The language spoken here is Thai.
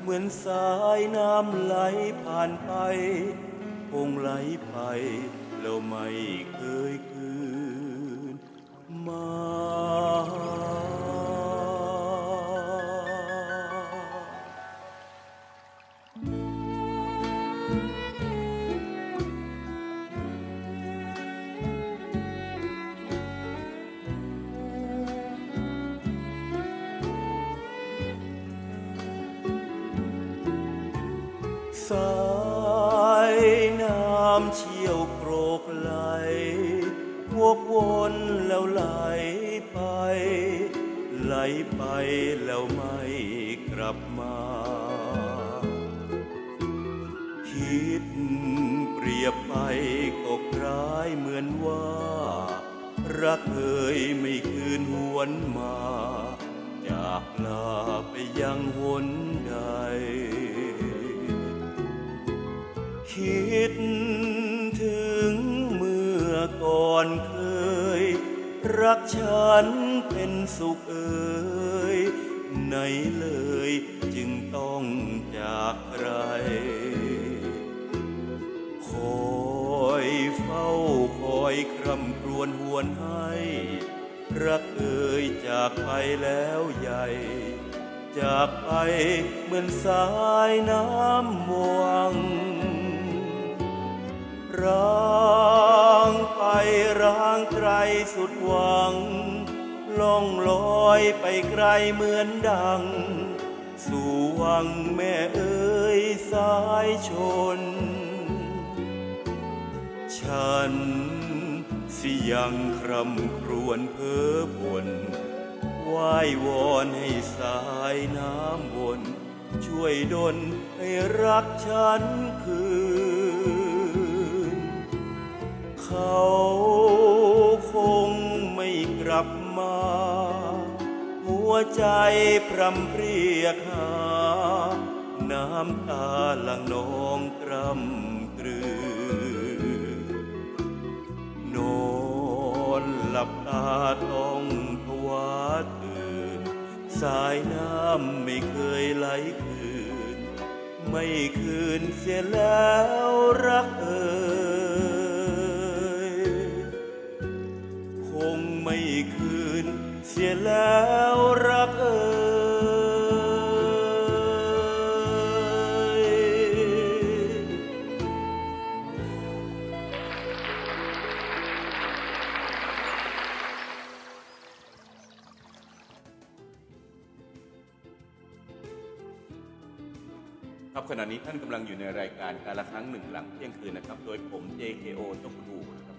เหมือนสายน้ำไหลผ่านไป คงไหลไปแล้วไม่เคยคืนมา สายน้ำเชี่ยวโกรกไหลวกวนแล้วไหลไป ไหลไปแล้วไม่กลับมา คิดเปรียบไปก็คล้ายเหมือนว่า รักเอ่ยไม่คืนหวนมา จากลาไปยังหนใด คิดถึงเมื่อก่อนเคย รักฉันเป็นสุขเอ่ยไหนเลยจึงต้องจากใคร คอยเฝ้าคอยคร่ำครวญหวนให้ รักเอ่ยจากไปแล้วใหญ่ จากไปเหมือนสายน้ำวัง ร้างไปร้างไกลสุดหวัง ล่องลอยไปไกลเหมือนดัง สู่วังแม่เอ๋ยสายชน ฉันสิยังครำครวญเพ้อบ่นไหว้วอนให้สายน้ำวน ช่วยดลให้รักฉันคืน ใจพรำเพรียกหา น้ำตาหลังนองกรำกรือนอนหลับตาต้องภาวะตื่น สายน้ำไม่เคยไหลคืน ไม่คืนเสียแล้วรักเอ่ยคงไม่คืนเสียแล้ว ครับขณะนี้ท่านกำลังอยู่ในรายการการละครั้งหนึ่งหลังเที่ยงคืนนะครับ โดยผม JKO จ้าคุณอูนะครับ